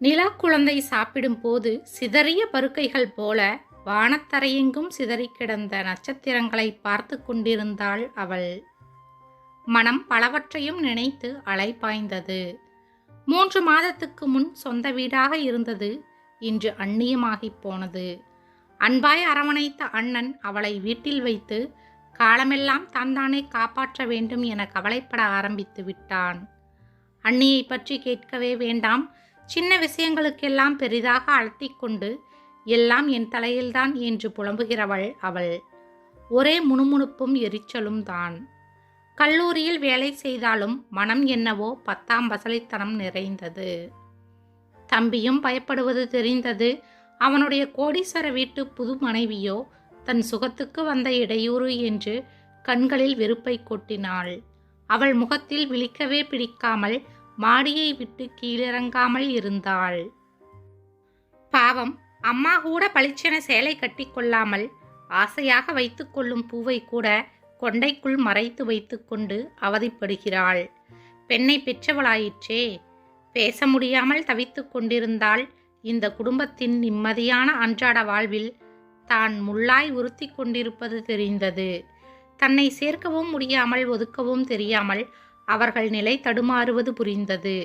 நிலா குழந்தை சாப்பிடும் போது சிதறிய பருக்கைகள் போல வானத்தரையெங்கும் சிதறி கிடந்த நட்சத்திரங்களை பார்த்து கொண்டிருந்தாள் அவள். மனம் பலவற்றையும் நினைத்து அலைபாய்ந்தது மூன்று மாதத்துக்கு முன் சொந்த வீடாக இருந்தது. இன்று அந்நியமாகி போனது. அன்பாய் அரவணைத்த அண்ணன் அவளை வீட்டில் வைத்து காலமெல்லாம் தன்தானே காப்பாற்ற வேண்டும் என கவலைப்பட ஆரம்பித்து விட்டான். அண்ணியை பற்றி கேட்கவே வேண்டாம். சின்ன விஷயங்களுக்கெல்லாம் பெரிதாக அழட்டிக் கொண்டு எல்லாம் என் தலையில்தான் என்று புலம்புகிறவள் அவள். ஒரே முணுமுணுப்பும் எரிச்சலும் தான். கல்லூரியில் வேலை செய்தாலும் மனம் என்னவோ பத்தாம் வசலித்தனம் நிறைந்தது. தம்பியும் பயப்படுவது தெரிந்தது. அவனுடைய கோடீஸ்வர வீட்டு புது மனைவியோ தன் சுகத்துக்கு வந்த இடையூறு என்று கண்களில் வெறுப்பை கொட்டினாள். அவள் முகத்தில் விழிக்கவே பிடிக்காமல் மாடியை விட்டு கீழிறங்காமல் இருந்தாள். பாவம் அம்மா கூட பளிச்சென சேலை கட்டிக்கொள்ளாமல் ஆசையாக வைத்துக்கொள்ளும் பூவை கூட கொண்டைக்குள் மறைத்து வைத்துக்கொண்டு அவதிப்படுகிறாள். பெண்ணை பெற்றவளாயிற்றே பேச முடியாமல் தவித்து கொண்டிருந்தால் இந்த குடும்பத்தின் நிம்மதியான அன்றாட வாழ்வில் தான் முள்ளாய் உறுத்தி கொண்டிருப்பது தெரிந்தது. தன்னை சேர்க்கவும் முடியாமல் ஒதுக்கவும் தெரியாமல் அவர்கள் நிலை தடுமாறுவது புரிந்தது.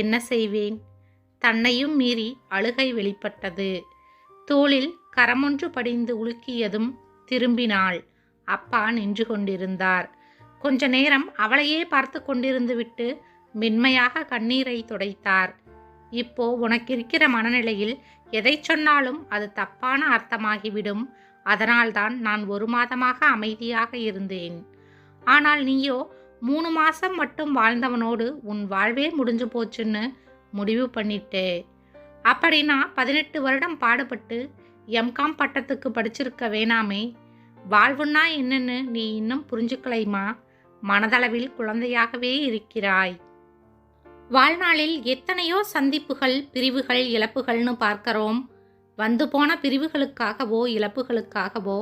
என்ன செய்வேன்? தன்னையும் மீறி அழுகை வெளிப்பட்டது. தோளில் கரமொன்று படிந்து உலுக்கியதும் திரும்பினாள். அப்பா நின்று கொண்டிருந்தார். கொஞ்ச நேரம் அவளையே பார்த்து கொண்டிருந்துவிட்டு மென்மையாக கண்ணீரை துடைத்தார். இப்போ உனக்கு இருக்கிற மனநிலையில் எதை சொன்னாலும் அது தப்பான அர்த்தமாகிவிடும். அதனால்தான் நான் ஒரு மாதமாக அமைதியாக இருந்தேன். ஆனால் நீயோ மூணு மாதம் மட்டும் வாழ்ந்தவனோடு உன் வாழ்வே முடிஞ்சு போச்சுன்னு முடிவு பண்ணிட்டே. அப்படின்னா பதினெட்டு வருடம் பாடுபட்டு எம்காம் பட்டத்துக்கு படிச்சிருக்க வேணாமே. வாழ்வுன்னா என்னன்னு நீ இன்னும் புரிஞ்சுக்கலைமா? மனதளவில் குழந்தையாகவே இருக்கிறாய். வாழ்நாளில் எத்தனையோ சந்திப்புகள் பிரிவுகள் இழப்புகள்னு பார்க்கிறோம். வந்து போன பிரிவுகளுக்காகவோ இழப்புகளுக்காகவோ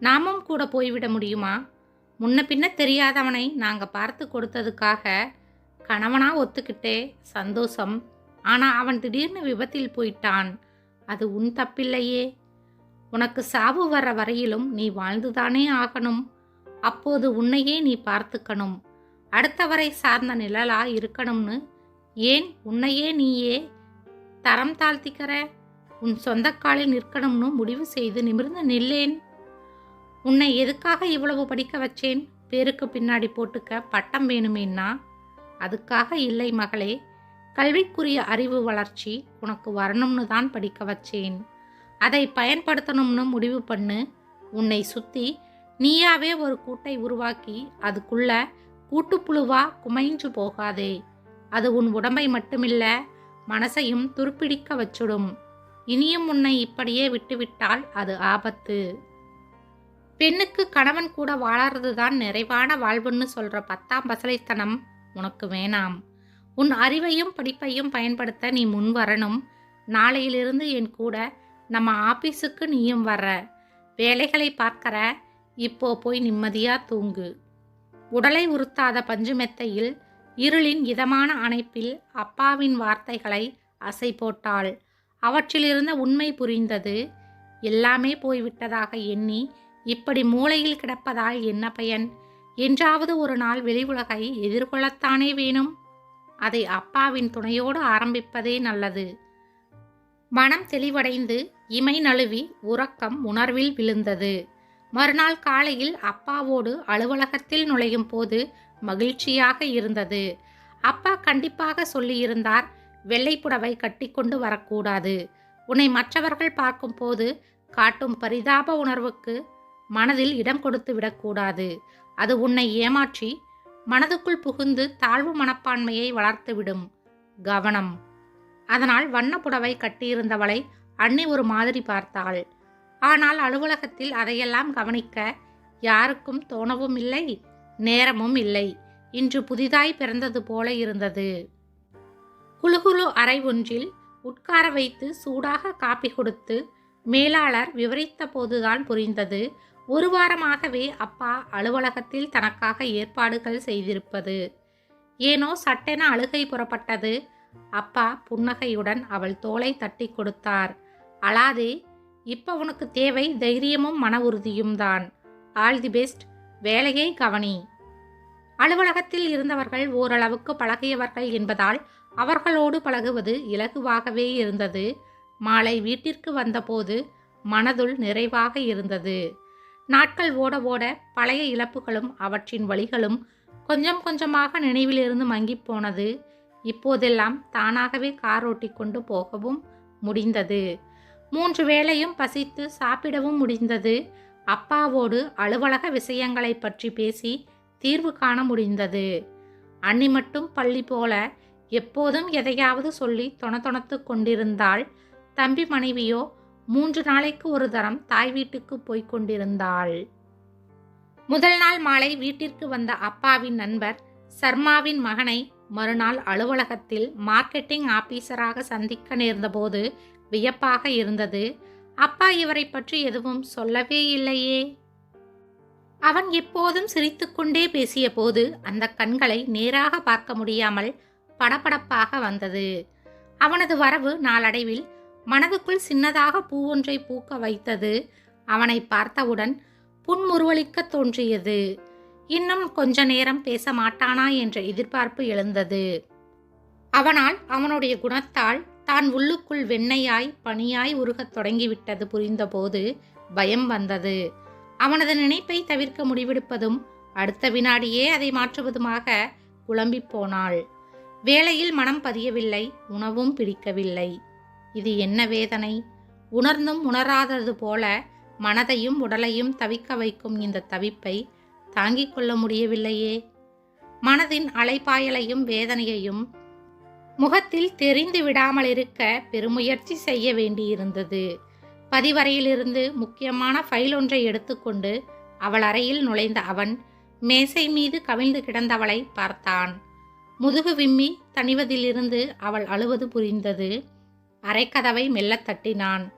நாமும் கூட போய்விட முடியுமா? முன்ன பின்ன தெரியாதவனை நாங்கள் பார்த்து கொடுத்ததுக்காக கணவனா ஒத்துக்கிட்டே சந்தோஷம். ஆனால் அவன் திடீர்னு விபத்தில் போயிட்டான். அது உன் தப்பில்லையே. உனக்கு சாவு வர வரையிலும் நீ வாழ்ந்துதானே ஆகணும். அப்போது உன்னையே நீ பார்த்துக்கணும். அடுத்தவரை சார்ந்த நிழலா இருக்கணும்னு ஏன் உன்னையே நீயே தரம் தாழ்த்திக்கிற? உன் சொந்த காலில் நிற்கணும்னு முடிவு செய்து நிமிர்ந்து நில்லேன். உன்னை எதுக்காக இவ்வளவு படிக்க வச்சேன்? பேருக்கு பின்னாடி போட்டுக்க பட்டம் வேணுமேன்னா அதுக்காக இல்லை மகளே. கல்விக்குரிய அறிவு வளர்ச்சி உனக்கு வரணும்னு தான் படிக்க வச்சேன். அதை பயன்படுத்தணும்னு முடிவு பண்ணு. உன்னை சுத்தி நீயாவே ஒரு கூட்டை உருவாக்கி அதுக்குள்ள கூட்டுப்புழுவா குமைஞ்சு போகாதே. அது உன் உடம்பை மட்டுமில்ல மனசையும் துருப்பிடிக்க வச்சுடும். இனியும் உன்னை இப்படியே விட்டுவிட்டால் அது ஆபத்து. பெண்ணுக்கு கணவன் கூட வாழறது தான் நிறைவான வாழ்வுன்னு சொல்ற பத்தாம் பசலைத்தனம் உனக்கு வேணாம். உன் அறிவையும் படிப்பையும் பயன்படுத்த நீ முன் வரணும். நாளையிலிருந்து என் கூட நம்ம ஆபீஸுக்கு நீயும் வர்ற வேலைகளை பார்க்கற இப்போ போய் நிம்மதியா தூங்கு. உடலை உறுத்தாத பஞ்சு மெத்தையில் இருளின் இதமான அணைப்பில் அப்பாவின் வார்த்தைகளை அசை போட்டாள். அவற்றிலிருந்த உண்மை புரிந்தது. எல்லாமே போய்விட்டதாக எண்ணி இப்படி மூளையில் கிடப்பதால் என்ன பயன்? என்றாவது ஒரு நாள் வெளி உலகை எதிர்கொள்ளத்தானே வேணும்? அதை அப்பாவின் துணையோடு ஆரம்பிப்பதே நல்லது. மனம் தெளிவடைந்து இமை நழுவி உறக்கம் உணர்வில் விழுந்தது. மறுநாள் காலையில் அப்பாவோடு அலுவலகத்தில் நுழையும் போது மகிழ்ச்சியாக இருந்தது. அப்பா கண்டிப்பாக சொல்லியிருந்தார் வெள்ளைப்புடவை கட்டிக்கொண்டு வரக்கூடாது. உன்னை மற்றவர்கள் பார்க்கும் போது காட்டும் பரிதாப உணர்வுக்கு மனதில் இடம் கொடுத்து விடக்கூடாது. அது உன்னை ஏமாற்றி மனதுக்குள் புகுந்து தாழ்வு மனப்பான்மையை வளர்த்துவிடும். கவனம். அதனால் வண்ணப்புடவை கட்டியிருந்தவளை அன்னை ஒரு மாதிரி பார்த்தாள். ஆனால் அலுவலகத்தில் அதையெல்லாம் கவனிக்க யாருக்கும் தோணவும் இல்லை நேரமும் இல்லை. இன்று புதிதாய் பிறந்தது போல இருந்தது. குழுகுழு அறை ஒன்றில் உட்கார வைத்து சூடாக காப்பி கொடுத்து மேலாளர் விவரித்த போதுதான் புரிந்தது. ஒரு வாரமாகவே அப்பா அலுவலகத்தில் தனக்காக ஏற்பாடுகள் செய்திருப்பது. ஏனோ சட்டென அழுகை புறப்பட்டது. அப்பா புன்னகையுடன் அவள் தோலை தட்டி கொடுத்தார். அழாதே இப்ப உனக்கு தேவை தைரியமும் மன உறுதியும் தான். All the best. வேலையை கவனி. அலுவலகத்தில் இருந்தவர்கள் ஓரளவுக்கு பழகியவர்கள் என்பதால் அவர்களோடு பழகுவது இலகுவாகவே இருந்தது. மாலை வீட்டிற்கு வந்தபோது மனதுள் நிறைவாக இருந்தது. நாட்கள் ஓட ஓட பழைய இழப்புகளும் அவற்றின் வழிகளும் கொஞ்சம் கொஞ்சமாக நினைவிலிருந்து மங்கிப் போனது. இப்போதெல்லாம் தானாகவே கார் ஓட்டி கொண்டு போகவும் முடிந்தது. மூன்று வேளையும் பசித்து சாப்பிடவும் முடிந்தது. அப்பாவோடு அலுவலக விஷயங்களை பற்றி பேசி தீர்வு காண முடிந்தது. அன்னி மட்டும் பள்ளி போல எப்போதும் எதையாவது சொல்லி தொணத்தொணத்து கொண்டிருந்தாள். தம்பி மனைவியோ மூன்று நாளைக்கு ஒரு தரம் தாய் வீட்டுக்கு போய்க் கொண்டிருந்தாள். முதல் நாள் மாலை வீட்டிற்கு வந்த அப்பாவின் நண்பர் சர்மாவின் மகனை மறுநாள் அலுவலகத்தில் மார்க்கெட்டிங் ஆபீசராக சந்திக்க நேர்ந்தபோது வியப்பாக இருந்தது. அப்பா இவரை பற்றி எதுவும் சொல்லவே இல்லையே. அவன் எப்போதும் சிரித்துக்கொண்டே பேசிய போது அந்த கண்களை நேராக பார்க்க முடியாமல் படபடப்பாக வந்தது. அவனது வரவு நாளடைவில் மனதுக்குள் சின்னதாக பூவொன்றை பூக்க வைத்தது. அவனை பார்த்தவுடன் புன்முறுவலிக்க தோன்றியது. இன்னும் கொஞ்ச நேரம் பேச மாட்டானா என்ற எதிர்பார்ப்பு எழுந்தது. அவனால் அவனுடைய குணத்தால் தான் உள்ளுக்குள் வெண்ணையாய் பனியாய் உருகத் தொடங்கிவிட்டது புரிந்தபோது பயம் வந்தது. அவனது நினைப்பை தவிர்க்க முடிவெடுப்பதும் அடுத்த வினாடியே அதை மாற்றுவதுமாக குழம்பிப் போனாள். வேலையில் மனம் பதியவில்லை உணவும் பிடிக்கவில்லை. இது என்ன வேதனை? உணர்ந்தும் உணராதது போல மனதையும் உடலையும் தவிக்க வைக்கும் இந்த தவிப்பை தாங்கிக் கொள்ள முடியவில்லையே. மனதின் அலைப்பாயலையும் வேதனையையும் முகத்தில் தெரிந்து விடாமல் இருக்க பெருமுயற்சி செய்ய வேண்டியிருந்தது. பதிவறையிலிருந்து முக்கியமான ஃபைல் ஒன்றை எடுத்துக்கொண்டு அவள் அறையில் நுழைந்த அவன் மேசை மீது கவிழ்ந்து கிடந்தவளை பார்த்தான். முதுகு விம்மி தணிவதிலிருந்து அவள் அழுவது புரிந்தது. அரைக்கதவை மெல்லத் தட்டினான்.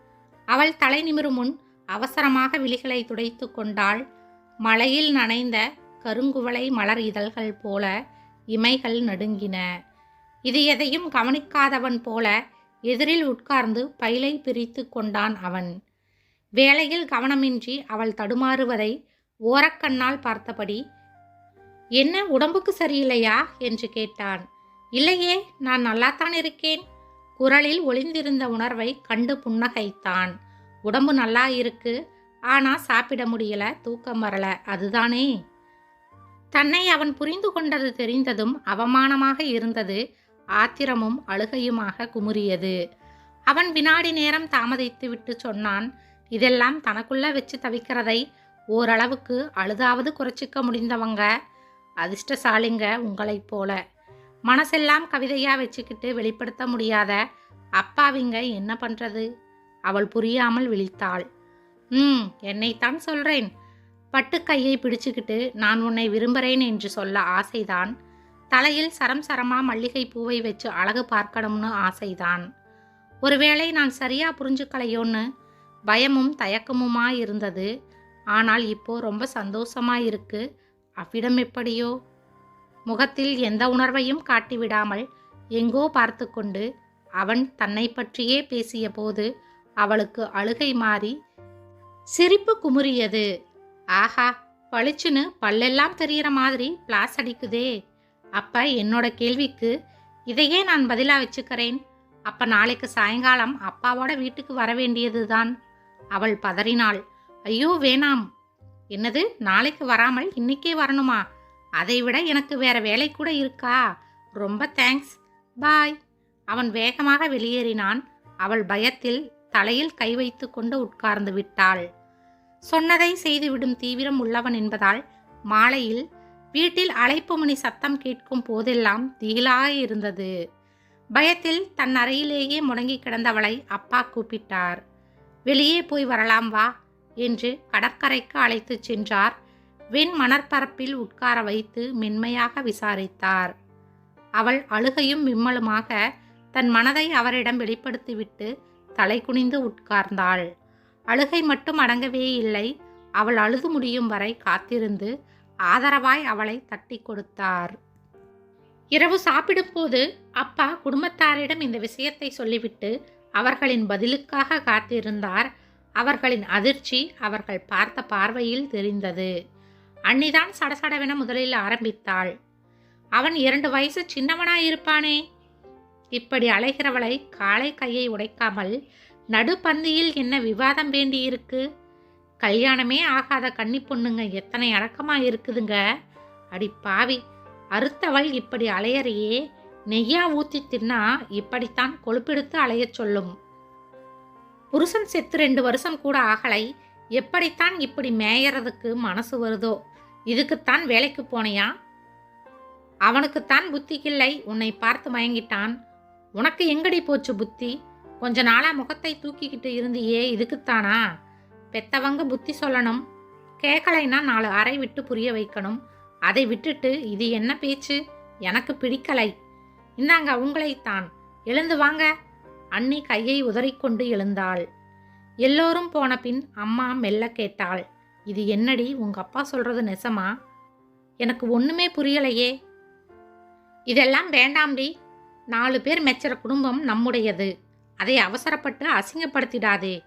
அவள் தலை நிமிரும் முன் அவசரமாக விழிகளை துடைத்து கொண்டாள். மழையில் நனைந்த கருங்குவளை மலர் இதழ்கள் போல இமைகள் நடுங்கின. இது எதையும் கவனிக்காதவன் போல எதிரில் உட்கார்ந்து பைலை பிரித்து கொண்டான் அவன். வேலையில் கவனமின்றி அவள் தடுமாறுவதை ஓரக்கண்ணால் பார்த்தபடி என்ன உடம்புக்கு சரியில்லையா? என்று கேட்டான். இல்லையே நான் நல்லாத்தான் இருக்கேன். குரலில் ஒளிந்திருந்த உணர்வை கண்டு புன்னகைத்தான். உடம்பு நல்லா இருக்கு. ஆனா சாப்பிட முடியல. தூக்கம் வரல. அதுதானே? தன்னை அவன் புரிந்து கொண்டது தெரிந்ததும் அவமானமாக இருந்தது ஆத்திரமும் அழுகையுமாக குமுறியது. அவன் வினாடி நேரம் தாமதித்து விட்டு சொன்னான் இதெல்லாம் தனக்குள்ள வச்சு தவிக்கிறதை ஓரளவுக்கு அழுதாவது குறைச்சிக்க முடிந்தவங்க அதிர்ஷ்டசாலிங்க உங்களைப் போல. மனசெல்லாம் கவிதையா வச்சுக்கிட்டு வெளிப்படுத்த முடியாத அப்பாவிங்க என்ன பண்றது? அவள் புரியாமல் விழித்தாள். ம் என்னைத்தான் சொல்றேன். பட்டுக்கையை பிடிச்சுக்கிட்டு நான் உன்னை விரும்புகிறேன் என்று சொல்ல ஆசைதான். தலையில் சரம் சரமா மல்லிகை பூவை வச்சு அழகு பார்க்கணும்னு ஆசைதான். ஒருவேளை நான் சரியா புரிஞ்சுக்கலையோன்னு பயமும் தயக்கமுமா இருந்தது. ஆனால் இப்போ ரொம்ப சந்தோஷமா இருக்கு அவ்விடம் எப்படியோ முகத்தில் எந்த உணர்வையும் காட்டிவிடாமல் எங்கோ பார்த்து கொண்டு அவன் தன்னை பற்றியே பேசிய போது அவளுக்கு அழுகை மாறி சிரிப்பு குமுறியது. ஆஹா பளிச்சுன்னு பல்லெல்லாம் தெரியற மாதிரி பிளாஸ் அடிக்குதே. அப்ப என்னோட கேள்விக்கு இதையே நான் பதிலா வச்சுக்கிறேன். அப்ப நாளைக்கு சாயங்காலம் அப்பாவோட வீட்டுக்கு வர வேண்டியதுதான். அவள் பதறினாள். ஐயோ வேணாம். என்னது நாளைக்கு வராமல் இன்னைக்கே வரணுமா? அதைவிட எனக்கு வேற வேலை கூட இருக்கா? ரொம்ப தேங்க்ஸ். பாய். அவன் வேகமாக வெளியேறினான். அவள் பயத்தில் தலையில் கை வைத்து கொண்டு உட்கார்ந்து விட்டாள். சொன்னதை செய்துவிடும் தீவிரம் உள்ளவன் என்பதால் மாலையில் வீட்டில் அழைப்பு மணி சத்தம் கேட்கும் போதெல்லாம் திகிலாக இருந்தது. பயத்தில் தன் அறையிலேயே முடங்கி கிடந்தவளை அப்பா கூப்பிட்டார். வெளியே போய் வரலாம் வா என்று கடற்கரைக்கு அழைத்துச் சென்றார் விண் மணற்பரப்பில் உட்கார வைத்து மென்மையாக விசாரித்தார். அவள் அழுகையும் விம்மலுமாக தன் மனதை அவரிடம் வெளிப்படுத்திவிட்டு தலை குனிந்து உட்கார்ந்தாள். அழுகை மட்டும் அடங்கவே இல்லை. அவள் அழுது முடியும் வரை காத்திருந்து ஆதரவாய் அவளை தட்டி கொடுத்தார். இரவு சாப்பிடும்போது அப்பா குடும்பத்தாரிடம் இந்த விஷயத்தை சொல்லிவிட்டு அவர்களின் பதிலுக்காக காத்திருந்தார். அவர்களின் அதிர்ச்சி அவர்கள் பார்த்த பார்வையில் தெரிந்தது. அன்னிதான் சடசடவென முதலில் ஆரம்பித்தாள். அவன் இரண்டு வயசு சின்னவனாயிருப்பானே? இப்படி அலைகிறவளை காலை கையை உடைக்காமல் நடுப்பந்தியில் என்ன விவாதம் வேண்டியிருக்கு? கல்யாணமே ஆகாத கன்னி பொண்ணுங்க எத்தனை அடக்கமா இருக்குதுங்க அடி பாவி அறுத்தவள் இப்படி அலையறையே நெய்யா ஊத்தி தின்னா இப்படித்தான் கொழுப்பெடுத்து அலையச் சொல்லும். புருஷன் செத்து ரெண்டு வருஷம் கூட ஆகலை. எப்படித்தான் இப்படி மேயறதுக்கு மனசு வருதோ? இதுக்குத்தான் வேலைக்கு போனையா? அவனுக்குத்தான் புத்திக்கில்லை. உன்னை பார்த்து மயங்கிட்டான். உனக்கு எங்கடி போச்சு புத்தி? கொஞ்ச நாளா முகத்தை தூக்கிக்கிட்டு இருந்தியே இதுக்குத்தானா? பெத்தவங்க புத்தி சொல்லணும். கேட்கலைன்னா நாலு அறை விட்டு புரிய வைக்கணும். அதை விட்டுட்டு இது என்ன பேச்சு? எனக்கு பிடிக்கலை. இந்தாங்க உங்களைத்தான். எழுந்து வாங்க. அண்ணி கையை உதறிக்கொண்டு எழுந்தாள். எல்லோரும் போன பின் அம்மா மெல்ல கேட்டாள் இது என்னடி உங்க அப்பா சொல்றது நெசமா? எனக்கு ஒண்ணுமே புரியலையே. இதெல்லாம் வேண்டாம்டி. நாலு பேர் மெச்சுற குடும்பம் நம்முடையது. அதை அவசரப்பட்டு அசிங்கப்படுத்திடாதே.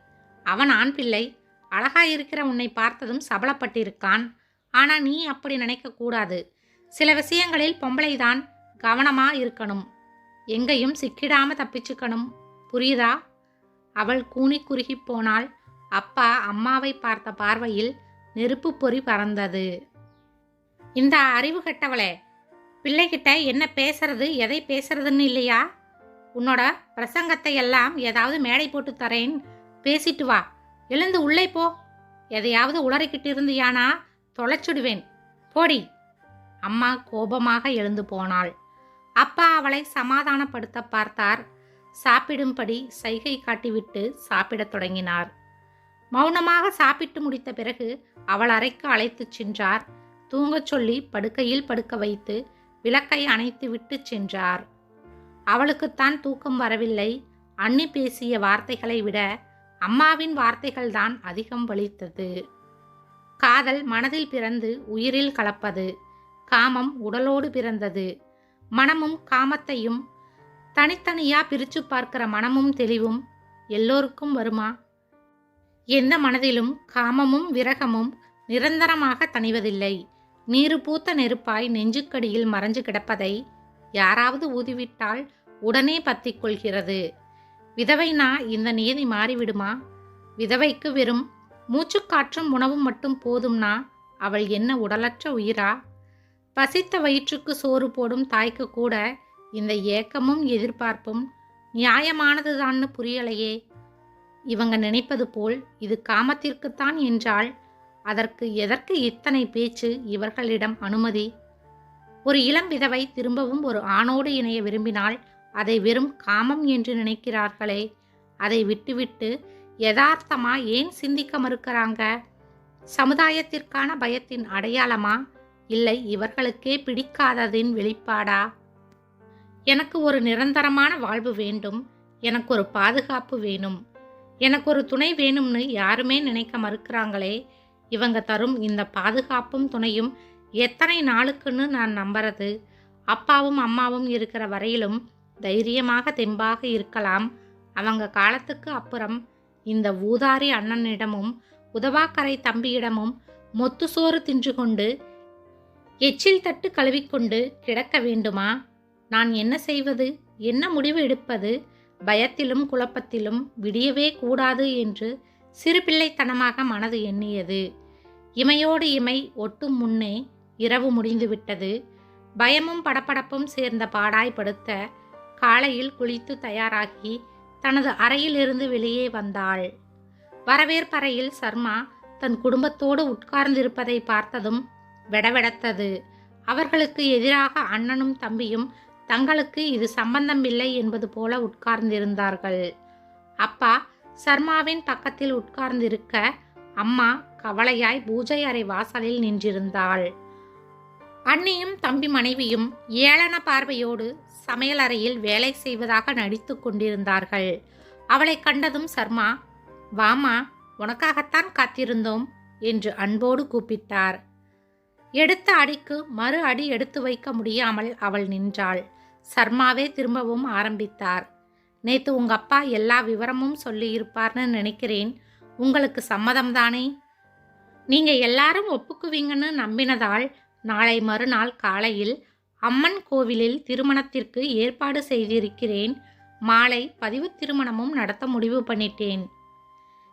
அவன் ஆண் பிள்ளை. அழகா இருக்கிற உன்னை பார்த்ததும் சபலப்பட்டிருக்கான். ஆனா நீ அப்படி நினைக்க கூடாது. சில விஷயங்களில் பொம்பளைதான் கவனமா இருக்கணும். எங்கேயும் சிக்கிடாம தப்பிச்சுக்கணும். புரியுதா? அவள் கூனி குறுகி போனாள். அப்பா அம்மாவை பார்த்த பார்வையில் நெருப்பு பொறி பறந்தது. இந்த அறிவு கெட்டவளே பிள்ளைகிட்ட என்ன பேசுறது எதை பேசுறதுன்னு இல்லையா? உன்னோட பிரசங்கத்தை எல்லாம் ஏதாவது மேடை போட்டு தரேன். பேசிட்டு வா. எழுந்து உள்ளே போ. எதையாவது உளறிக்கிட்டு இருந்தியானா தொலைச்சுடுவேன். போடி. அம்மா கோபமாக எழுந்து போனாள். அப்பா அவளை சமாதானப்படுத்த பார்த்தார். சாப்பிடும்படி சைகை காட்டிவிட்டு சாப்பிடத் தொடங்கினார். மௌனமாக சாப்பிட்டு முடித்த பிறகு அவள் அறைக்கு அழைத்துச் சென்றார். தூங்கச் சொல்லி படுக்கையில் படுக்க வைத்து விளக்கை அணைத்து விட்டு சென்றார். அவளுக்குத்தான் தூக்கம் வரவில்லை. அண்ணி பேசிய வார்த்தைகளை விட அம்மாவின் வார்த்தைகள்தான் அதிகம் வலித்தது. காதல் மனதில் பிறந்து உயிரில் கலப்பது காமம் உடலோடு பிறந்தது. மனமும் காமத்தையும் தனித்தனியா பிரிச்சு பார்க்கிற மனமும் தெளிவும் எல்லோருக்கும் வருமா? எந்த மனதிலும் காமமும் விரகமும் நிரந்தரமாக தணிவதில்லை. நீரு பூத்த நெருப்பாய் நெஞ்சுக்கடியில் மறைஞ்சு கிடப்பதை யாராவது ஊதிவிட்டால் உடனே பத்திக் கொள்கிறது. விதவைனா இந்த நியதி மாறிவிடுமா? விதவைக்கு வெறும் மூச்சுக்காற்றும் உணவும் மட்டும் போதும்னா அவள் என்ன உடலற்ற உயிரா? பசித்த வயிற்றுக்கு சோறு போடும் தாய்க்கு கூட இந்த ஏக்கமும் எதிர்பார்ப்பும் நியாயமானதுதான்னு புரியலையே. இவங்க நினைப்பது போல் இது காமத்திற்குத்தான் என்றால் அதற்கு எதற்கு இத்தனை பேச்சு இவர்களிடம் அனுமதி? ஒரு இளம் விதவை திரும்பவும் ஒரு ஆணோடு இணைய விரும்பினால் அதை வெறும் காமம் என்று நினைக்கிறார்களே. அதை விட்டுவிட்டு யதார்த்தமா ஏன் சிந்திக்க மறுக்கிறாங்க? சமுதாயத்திற்கான பயத்தின் அடையாளமா? இல்லை இவர்களுக்கே பிடிக்காததின் வெளிப்பாடா? எனக்கு ஒரு நிரந்தரமான வாழ்வு வேண்டும். எனக்கு ஒரு பாதுகாப்பு வேணும். எனக்கு ஒரு துணை வேணும்னு யாருமே நினைக்க மறுக்கிறாங்களே. இவங்க தரும் இந்த பாதுகாப்பும் துணையும் எத்தனை நாளுக்குன்னு நான் நம்புறது? அப்பாவும் அம்மாவும் இருக்கிற வரையிலும் தைரியமாக தெம்பாக இருக்கலாம். அவங்க காலத்துக்கு அப்புறம் இந்த ஊதாரி அண்ணனிடமும் உதவாக்கரை தம்பியிடமும் மொத்து சோறு தின்று கொண்டு எச்சில் தட்டு கழுவிக்கொண்டு கிடக்க வேண்டுமா? நான் என்ன செய்வது? என்ன முடிவு எடுப்பது? பயத்திலும் குழப்பத்திலும் விடியவே கூடாது என்று சிறுபிள்ளைத்தனமாக மனது எண்ணியது. இமையோடு இமை ஒட்டும் முன்னே இரவு முடிந்துவிட்டது. பயமும் படப்படப்பும் சேர்ந்த பாடாய் படுத்த காலையில் குளித்து தயாராகி தனது அறையிலிருந்து வெளியே வந்தாள். வரவேற்பறையில் சர்மா தன் குடும்பத்தோடு உட்கார்ந்திருப்பதை பார்த்ததும் வெடவெடத்தது. அவர்களுக்கு எதிராக அண்ணனும் தம்பியும் தங்களுக்கு இது சம்பந்தமில்லை என்பது போல உட்கார்ந்திருந்தார்கள். அப்பா சர்மாவின் பக்கத்தில் உட்கார்ந்திருக்க அம்மா கவலையாய் பூஜை அறை வாசலில் நின்றிருந்தாள். அண்ணியும் தம்பி மனைவியும் ஏளன பார்வையோடு சமையலறையில் வேலை செய்வதாக நடித்து கொண்டிருந்தார்கள். அவளை கண்டதும் சர்மா வாமா உனக்காகத்தான் காத்திருந்தோம் என்று அன்போடு கூப்பிட்டார். எடுத்த அடிக்கு மறு அடி எடுத்து வைக்க முடியாமல் அவள் நின்றாள். சர்மாவே திரும்பவும் ஆரம்பித்தார். நேற்று உங்க அப்பா எல்லா விவரமும் சொல்லியிருப்பார்னு நினைக்கிறேன். உங்களுக்கு சம்மதம் தானே நீங்கள் எல்லாரும் ஒப்புக்குவீங்கன்னு நம்பினதால் நாளை மறுநாள் காலையில் அம்மன் கோவிலில் திருமணத்திற்கு ஏற்பாடு செய்திருக்கிறேன். மாலை பதிவு திருமணமும் நடத்த முடிவு பண்ணிட்டேன்.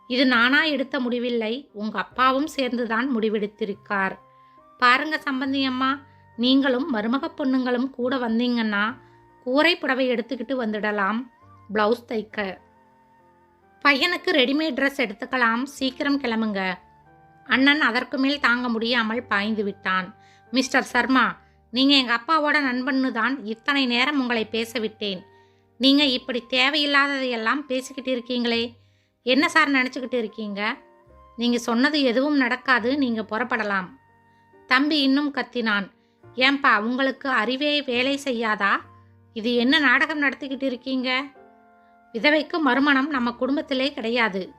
இது நானா எடுத்த முடிவில்லை. உங்க அப்பாவும் சேர்ந்துதான் முடிவெடுத்திருக்கார். பாருங்க சம்பந்தி அம்மா நீங்களும் மருமக பொண்ணுங்களும் கூட வந்தீங்கன்னா கூரை புடவை எடுத்துக்கிட்டு வந்துடலாம். ப்ளவுஸ் தைக்க. பையனுக்கு ரெடிமேட் ட்ரெஸ் எடுத்துக்கலாம். சீக்கிரம் கிளம்புங்க. அண்ணன் அதற்கு மேல் தாங்க முடியாமல் பாய்ந்து விட்டான். மிஸ்டர் சர்மா நீங்கள் எங்கள் அப்பாவோட நண்பன்னு தான் இத்தனை நேரம் உங்களை பேச விட்டேன் நீங்கள் இப்படி தேவையில்லாததையெல்லாம் பேசிக்கிட்டு இருக்கீங்களே. என்ன சார் நினச்சிக்கிட்டு இருக்கீங்க? நீங்கள் சொன்னது எதுவும் நடக்காது. நீங்கள் புறப்படலாம். தம்பி இன்னும் கத்தினான். ஏன்பா உங்களுக்கு அறிவே வேலை செய்யாதா? இது என்ன நாடகம் நடத்திக்கிட்டு இருக்கீங்க? விதவைக்கு மறுமணம் நம்ம குடும்பத்திலே கிடையாது.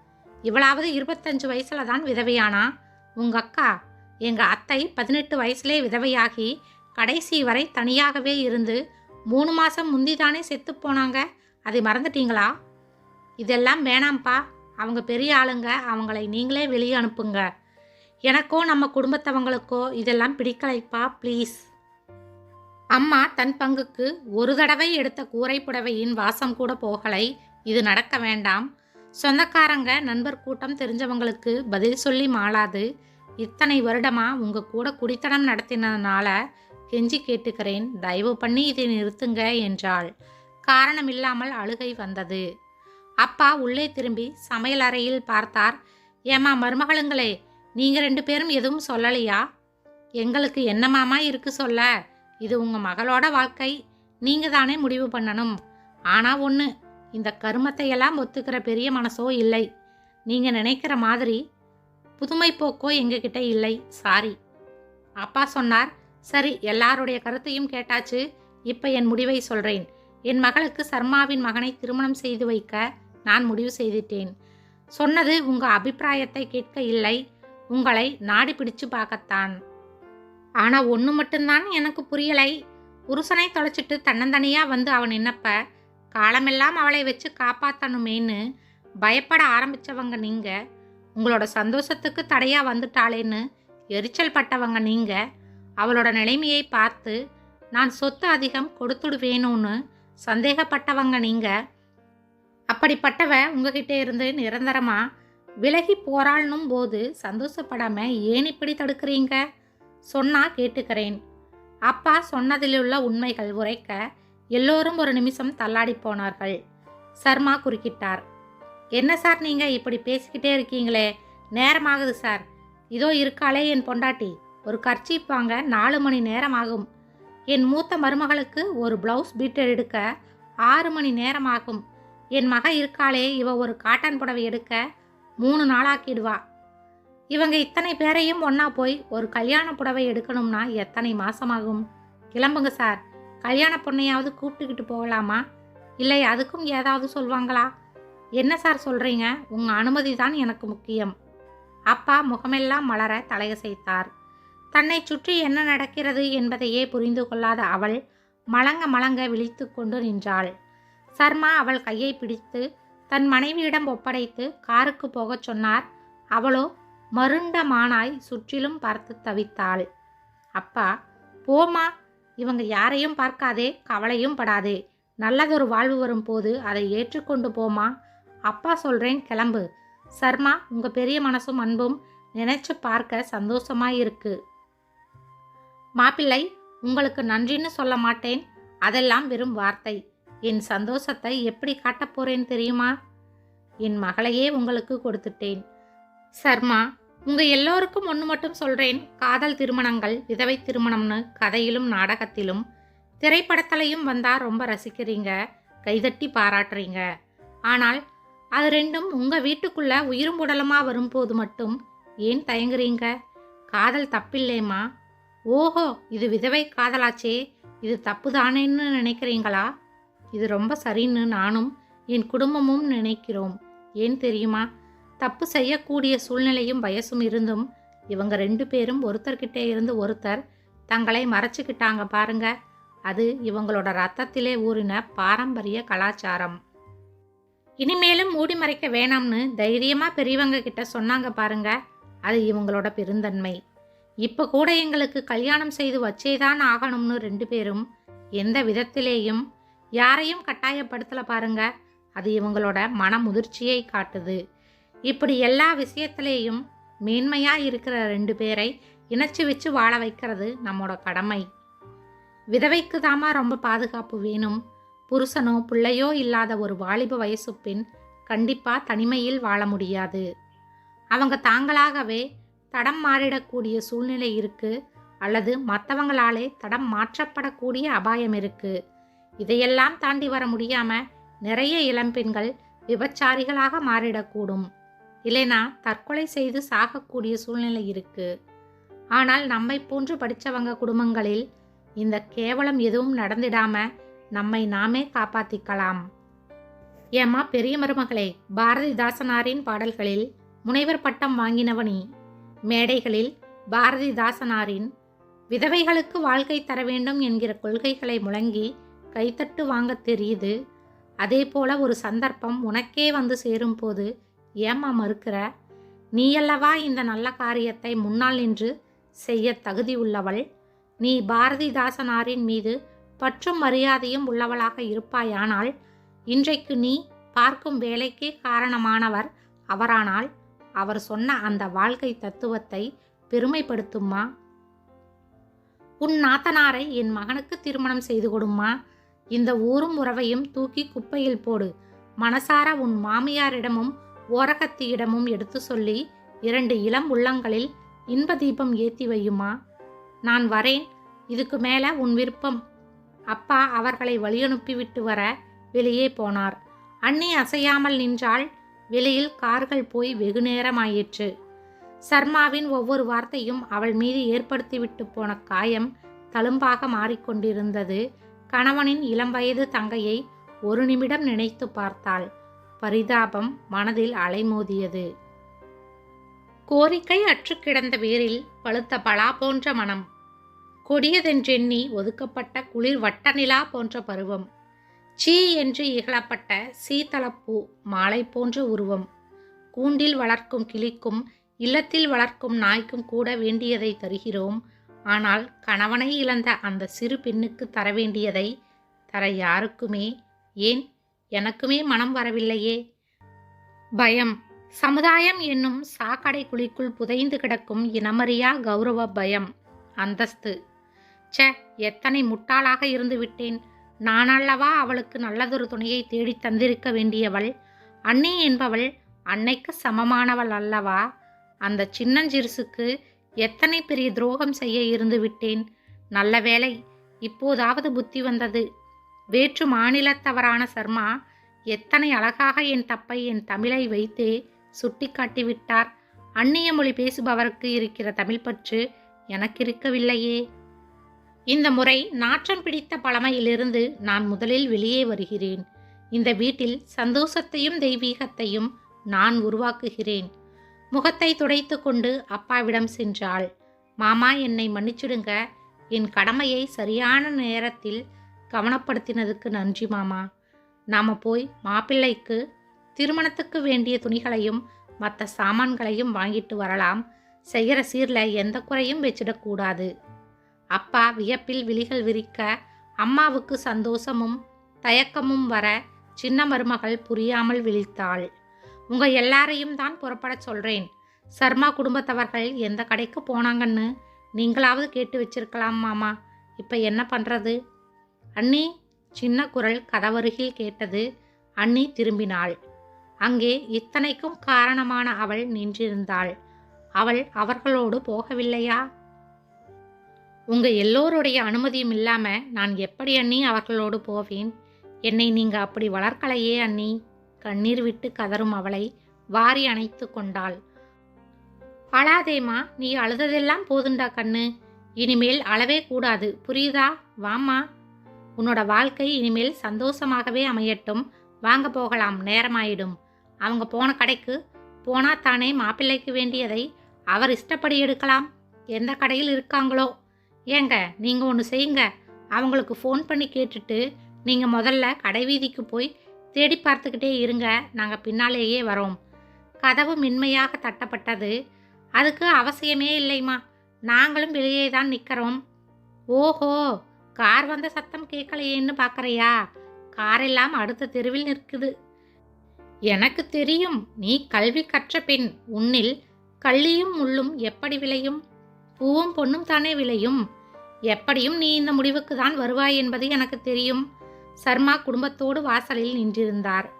இவளாவது இருபத்தஞ்சு வயசுல தான் விதவையானா? உங்க அக்கா எங்க அத்தை பதினெட்டு வயசுலே விதவையாகி கடைசி வரை தனியாகவே இருந்து மூணு மாசம் முந்திதானே செத்து போனாங்க? அதை மறந்துட்டீங்களா? இதெல்லாம் வேணாம்ப்பா. அவங்க பெரிய ஆளுங்க. அவங்களை நீங்களே வெளியே அனுப்புங்க. எனக்கோ நம்ம குடும்பத்தவங்களுக்கோ இதெல்லாம் பிடிக்கலைப்பா ப்ளீஸ் அம்மா தன் பங்குக்கு ஒரு தடவை எடுத்த கூரை புடவையின் வாசம் கூட போகலை. இது நடக்க வேண்டாம். சொந்தக்காரங்க நண்பர் கூட்டம் தெரிஞ்சவங்களுக்கு பதில் சொல்லி மாளாது. இத்தனை வருடமா உங்க கூட குடித்தனம் நடத்தினதுனால கெஞ்சி கேட்டுக்கிறேன். தயவு பண்ணி இதை நிறுத்துங்க என்றாள். காரணம் இல்லாமல் அழுகை வந்தது. அப்பா உள்ளே திரும்பி சமையல் அறையில் பார்த்தார். ஏமா மருமகளுங்களே நீங்கள் ரெண்டு பேரும் எதுவும் சொல்லலையா? எங்களுக்கு என்னமாமா இருக்கு சொல்ல? இது உங்கள் மகளோட வாழ்க்கை. நீங்கள் தானே முடிவு பண்ணணும். ஆனால் ஒன்று இந்த கருமத்தை எல்லாம் ஒத்துக்கிற பெரிய மனசோ இல்லை. நீங்கள் நினைக்கிற மாதிரி புதுமை போக்கோ எங்ககிட்ட இல்லை. சாரி. அப்பா சொன்னார் சரி எல்லாருடைய கருத்தையும் கேட்டாச்சு. இப்போ என் முடிவை சொல்கிறேன் என் மகளுக்கு சர்மாவின் மகனை திருமணம் செய்து வைக்க நான் முடிவு செய்துட்டேன். சொன்னது உங்கள் அபிப்பிராயத்தை கேட்க இல்லை. உங்களை நாடி பிடிச்சு பார்க்கத்தான். ஆனா ஒன்று மட்டும்தான் எனக்கு புரியலை. புருஷனை தொலைச்சிட்டு தன்னந்தனியா வந்து அவன் நின்னப்ப காலமெல்லாம் அவளை வச்சு காப்பாற்றணுமேன்னு பயப்பட ஆரம்பிச்சவங்க நீங்கள் உங்களோட சந்தோஷத்துக்கு தடையாக வந்துட்டாளேன்னு எரிச்சல் பட்டவங்க நீங்கள் அவளோட நிலைமையை பார்த்து நான் சொத்து அதிகம் கொடுத்துடுவேணும்னு சந்தேகப்பட்டவங்க நீங்கள் அப்படிப்பட்டவ உங்ககிட்ட இருந்து நிரந்தரமாக விலகி போராடணும் போது சந்தோஷப்படாம ஏன் இப்படி தடுக்கிறீங்க? சொன்னா கேட்டுக்கிறேன். அப்பா சொன்னதிலுள்ள உண்மைகள் உரைக்க எல்லோரும் ஒரு நிமிஷம் தள்ளாடி போனார்கள். சர்மா குறுக்கிட்டார். என்ன சார் நீங்க இப்படி பேசிக்கிட்டே இருக்கீங்களே? நேரமாகுது சார். இதோ இருக்காளே என் பொண்டாட்டி. ஒரு கர்ச்சீப் வாங்க நாலு மணி நேரம் ஆகும் என் மூத்த மருமகளுக்கு ஒரு பிளவுஸ் பீட்டர் எடுக்க ஆறு மணி நேரம் ஆகும் என் மக இருக்காளே இவ ஒரு காட்டன் புடவை எடுக்க மூணு நாளாக்கிடுவா. இவங்க இத்தனை பேரையும் ஒன்றா போய் ஒரு கல்யாண புடவை எடுக்கணும்னா எத்தனை மாசமாகும்? கிளம்புங்க சார். கல்யாண பொண்ணையாவது கூப்பிட்டுக்கிட்டு போகலாமா? இல்லை அதுக்கும் ஏதாவது சொல்வாங்களா? என்ன சார் சொல்கிறீங்க உங்கள் அனுமதி தான் எனக்கு முக்கியம். அப்பா முகமெல்லாம் மலர தலையசைத்தார். தன்னை சுற்றி என்ன நடக்கிறது என்பதையே புரிந்து கொள்ளாத அவள் மலங்க மலங்க விழித்து கொண்டு நின்றாள். சர்மா அவள் கையை பிடித்து தன் மனைவியிடம் ஒப்படைத்து காருக்கு போகச் சொன்னார். அவளோ மருண்ட மானாய் சுற்றிலும் பார்த்து தவித்தாள். அப்பா போமா இவங்க யாரையும் பார்க்காதே கவலையும் படாதே. நல்லதொரு வாழ்வு வரும்போது அதை ஏற்றுக்கொண்டு போமா அப்பா சொல்றேன் கிளம்பு. சர்மா உங்க பெரிய மனசும் அன்பும் நினைச்சு பார்க்க சந்தோஷமாக இருக்கு மாப்பிள்ளை உங்களுக்கு நன்றின்னு சொல்ல மாட்டேன். அதெல்லாம் வெறும் வார்த்தை. என் சந்தோஷத்தை எப்படி காட்டப் போறேன் தெரியுமா? என் மகளையே உங்களுக்கு கொடுத்துட்டேன். சர்மா உங்க எல்லோருக்கும் ஒன்று மட்டும் சொல்றேன். காதல் திருமணங்கள் விதவை திருமணம்னு கதையிலும் நாடகத்திலும் திரைப்படத்திலையும் வந்தா ரொம்ப ரசிக்கிறீங்க கைதட்டி பாராட்டுறீங்க. ஆனால் அது ரெண்டும் உங்க வீட்டுக்குள்ள உயிரும் உடலுமா வரும்போது மட்டும் ஏன் தயங்குறீங்க? காதல் தப்பில்லேம்மா. ஓஹோ இது விதவை காதலாச்சே. இது தப்பு தானேன்னு நினைக்கிறீங்களா? இது ரொம்ப சரின்னு நானும் என் குடும்பமும் நினைக்கிறோம். ஏன் தெரியுமா? தப்பு செய்யக்கூடிய சூழ்நிலையும் வயசும் இருந்தும் இவங்க ரெண்டு பேரும் ஒருத்தர்கிட்டே இருந்து ஒருத்தர் தங்களை மறைச்சிக்கிட்டாங்க பாருங்க. அது இவங்களோட ரத்தத்திலே ஊறின பாரம்பரிய கலாச்சாரம். இனிமேலும் மூடி மறைக்க வேணாம்னு தைரியமாக பெரியவங்க கிட்ட சொன்னாங்க பாருங்க. அது இவங்களோட பெருந்தன்மை. இப்போ கூட எங்களுக்கு கல்யாணம் செய்து வச்சேதான் ஆகணும்னு ரெண்டு பேரும் எந்த விதத்திலேயும் யாரையும் கட்டாயப்படுத்தலை பாருங்க. அது இவங்களோட மன முதிர்ச்சியை காட்டுது. இப்படி எல்லா விஷயத்திலேயும் மேன்மையாக இருக்கிற ரெண்டு பேரை இணைச்சி வச்சு வாழ வைக்கிறது நம்மோட கடமை. விதவைக்கு தாமா ரொம்ப பாதுகாப்பு வேணும். புருஷனோ பிள்ளையோ இல்லாத ஒரு வாலிப வயசு பெண் கண்டிப்பாக தனிமையில் வாழ முடியாது. அவங்க தாங்களாகவே தடம் மாறிடக்கூடிய சூழ்நிலை இருக்குது அல்லது மற்றவங்களாலே தடம் மாற்றப்படக்கூடிய அபாயம் இருக்குது இதையெல்லாம் தாண்டி வர முடியாம நிறைய இளம்பெண்கள் விபச்சாரிகளாக மாறிடக்கூடும். இல்லைனா தற்கொலை செய்து சாகக்கூடிய சூழ்நிலை இருக்கு. ஆனால் நம்மை போன்று படித்தவங்க குடும்பங்களில் இந்த கேவலம் எதுவும் நடந்திடாம நம்மை நாமே காப்பாத்திக்கலாம். ஏம்மா பெரிய மருமகளே பாரதிதாசனாரின் பாடல்களில் முனைவர் பட்டம் வாங்கினவனி. மேடைகளில் பாரதிதாசனாரின் விதவைகளுக்கு வாழ்க்கை தர வேண்டும் என்கிற கொள்கைகளை முழங்கி கைத்தட்டு வாங்க தெரியுது. அதே போல ஒரு சந்தர்ப்பம் உனக்கே வந்து சேரும்போது ஏம்மா மறுக்கிற? நீயல்லவா இந்த நல்ல காரியத்தை முன்னால் நின்று செய்ய தகுதி உள்ளவள் நீ பாரதிதாசனாரின் மீது பற்றும் மரியாதையும் உள்ளவளாக இருப்பாயானால் இன்றைக்கு நீ பார்க்கும் வேலைக்கே காரணமானவர் அவரானால் அவர் சொன்ன அந்த வாழ்க்கை தத்துவத்தை பெருமைப்படுத்தும்மா? உன் நாத்தனாரை என் மகனுக்கு திருமணம் செய்து கொடும்மா? இந்த ஊரும் உறவையும் தூக்கி குப்பையில் போடு. மனசார உன் மாமியாரிடமும் ஓரகத்தியிடமும் எடுத்து சொல்லி இரண்டு இளம் உள்ளங்களில் இன்ப தீபம் ஏத்தி வையுமா? நான் வரேன். இதுக்கு மேல உன் விருப்பம். அப்பா அவர்களை வழியனுப்பிவிட்டு வர வெளியே போனார். அண்ணி அசையாமல் நின்றால் வெளியில் கார்கள் போய் வெகு நேரமாயிற்று. சர்மாவின் ஒவ்வொரு வார்த்தையும் அவள் மீது ஏற்படுத்திவிட்டு போன காயம் தழும்பாக மாறிக்கொண்டிருந்தது. கணவனின் இளம் வயது தங்கையை ஒரு நிமிடம் நினைத்து பார்த்தாள். பரிதாபம் மனதில் அலைமோதியது. கோரிக்கை அற்று கிடந்த வேரில் பழுத்த பலா போன்ற மனம். கொடியதென்றெண்ணி ஒதுக்கப்பட்ட குளிர் வட்ட நிலா போன்ற பருவம். சீ என்று இகழப்பட்ட சீதளப்பூ மாலை போன்ற உருவம். கூண்டில் வளர்க்கும் கிளிக்கும் இல்லத்தில் வளர்க்கும் நாய்க்கும் கூட வேண்டியதை தருகிறோம். ஆனால் கணவனை இழந்த அந்த சிறு பெண்ணுக்கு தர வேண்டியதை தர யாருக்குமே? ஏன்? எனக்குமே மனம் வரவில்லையே. பயம். சமுதாயம் என்னும் சாக்கடை குழிக்குள் புதைந்து கிடக்கும் இனமறியா கௌரவ பயம். அந்தஸ்து. ச்சே எத்தனை முட்டாளாக இருந்து விட்டேன். நானல்லவா அவளுக்கு நல்லதொரு துணையை தேடித் தந்திருக்க வேண்டியவள்? அண்ணி என்பவள் அன்னைக்கு சமமானவள் அல்லவா? அந்த சின்னஞ்சிறுசுக்கு எத்தனை பெரிய துரோகம் செய்ய இருந்து விட்டேன்? நல்ல வேளை இப்போதாவது புத்தி வந்தது. வேற்று மாநிலத்தவரான சர்மா எத்தனை அழகாக என் தப்பை என் தமிழை வைத்தே சுட்டிக்காட்டி விட்டார். அந்நிய மொழி பேசுபவருக்கு இருக்கிற தமிழ் பற்று எனக்கு இருக்கவில்லையே இந்த முறை நாற்றம் பிடித்த பழமையிலிருந்து நான் முதலில் வெளியே வருகிறேன். இந்த வீட்டில் சந்தோஷத்தையும் தெய்வீகத்தையும் நான் உருவாக்குகிறேன். முகத்தை துடைத்து கொண்டு அப்பாவிடம் சென்றாள். மாமா என்னை மன்னிச்சிடுங்க. என் கடமையை சரியான நேரத்தில் கவனப்படுத்தினதுக்கு நன்றி மாமா. நாம் போய் மாப்பிள்ளைக்கு திருமணத்துக்கு வேண்டிய துணிகளையும் மற்ற சாமான்களையும் வாங்கிட்டு வரலாம். செய்கிற சீரில் எந்த குறையும் வச்சிடக்கூடாது அப்பா வியப்பில் விழிகள் விரிக்க அம்மாவுக்கு சந்தோஷமும் தயக்கமும் வர சின்ன மருமகள் புரியாமல் விழித்தாள். உங்கள் எல்லாரையும் தான் புறப்பட சொல்கிறேன் சர்மா குடும்பத்தவர்கள் எந்த கடைக்கு போனாங்கன்னு நீங்களாவது கேட்டு வச்சிருக்கலாம் மாமா. இப்போ என்ன பண்ணுறது அண்ணி சின்ன குரல் கதவருகில் கேட்டது அண்ணி திரும்பினாள். அங்கே இத்தனைக்கும் காரணமான அவள் நின்றிருந்தாள். அவள் அவர்களோடு போகவில்லையா? உங்க எல்லோருடைய அனுமதியும் இல்லாம நான் எப்படி அண்ணி அவர்களோடு போவேன்? என்னை நீங்க அப்படி வளர்க்கலையே அண்ணி. கண்ணீர் விட்டு கதறும் அவளை வாரி அணைத்து கொண்டாள். அழாதேம்மா நீ அழுததெல்லாம் போதுண்டா கண்ணு. இனிமேல் அழவே கூடாது. புரியுதா? வாம்மா. உன்னோட வாழ்க்கை இனிமேல் சந்தோஷமாகவே அமையட்டும். வாங்க போகலாம். நேரமாயிடும். அவங்க போன கடைக்கு போனா தானே மாப்பிள்ளைக்கு வேண்டியதை அவர் இஷ்டப்படி எடுக்கலாம். எந்த கடையில் இருக்காங்களோ? ஏங்க நீங்கள் ஒன்று செய்யுங்க. அவங்களுக்கு ஃபோன் பண்ணி கேட்டுட்டு நீங்கள் முதல்ல கடை வீதிக்கு போய் தேடி பார்த்துக்கிட்டே இருங்க. நாங்கள் பின்னாலேயே வரோம். கதவு மென்மையாக தட்டப்பட்டது. அதுக்கு அவசியமே இல்லைம்மா. நாங்களும் வெளியே தான் நிற்கிறோம் ஓஹோ! கார் வந்த சத்தம் கேட்கலையேன்னு பார்க்குறியா காரெல்லாம் அடுத்த தெருவில் நிற்குது. எனக்கு தெரியும் நீ கல்வி கற்ற பெண். உன்னில் கள்ளியும் முள்ளும் எப்படி விளையும்? பூவும் பொண்ணும் தானே விளையும்? எப்படியும் நீ இந்த முடிவுக்கு தான் வருவாய் என்பது எனக்கு தெரியும். சர்மா குடும்பத்தோடு வாசலில் நின்றிருந்தார்.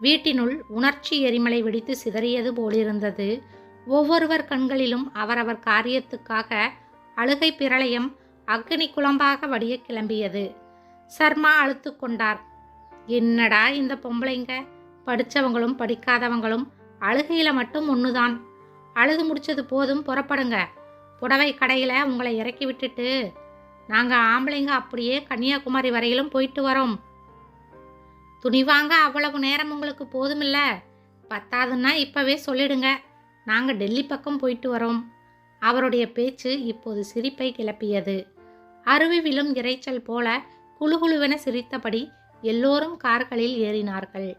வீட்டினுள் உணர்ச்சி எரிமலை வெடித்து சிதறியது போலிருந்தது. ஒவ்வொருவர் கண்களிலும் அவரவர் காரியத்துக்காக அழுகை பிரளயம் அக்னி குழம்பாக வடிய கிளம்பியது. சர்மா அழுத்து கொண்டார். என்னடா இந்த பொம்பளைங்க? படித்தவங்களும் படிக்காதவங்களும் அழுகையில் மட்டும் ஒன்றுதான் அழுது முடிச்சது போதும் புறப்படுங்க. புடவை கடையில் உங்களை இறக்கி விட்டுட்டு நாங்கள் ஆம்பளைங்க அப்படியே கன்னியாகுமரி வரையிலும் போயிட்டு வரோம். துணி வாங்க அவ்வளவு நேரம் உங்களுக்கு போதுமில்ல. பத்தாதுன்னா இப்போவே சொல்லிடுங்க. நாங்கள் டெல்லி பக்கம் போயிட்டு வரோம். அவருடைய பேச்சு இப்போது சிரிப்பை கிளப்பியது. அருவி விழும் இரைச்சல் போல குழுகுழுவென சிரித்தபடி எல்லோரும் கார்களில் ஏறினார்கள்.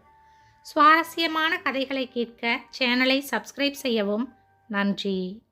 சுவாரஸ்யமான கதைகளை கேட்க சேனலை சப்ஸ்கிரைப் செய்யவும் நன்றி.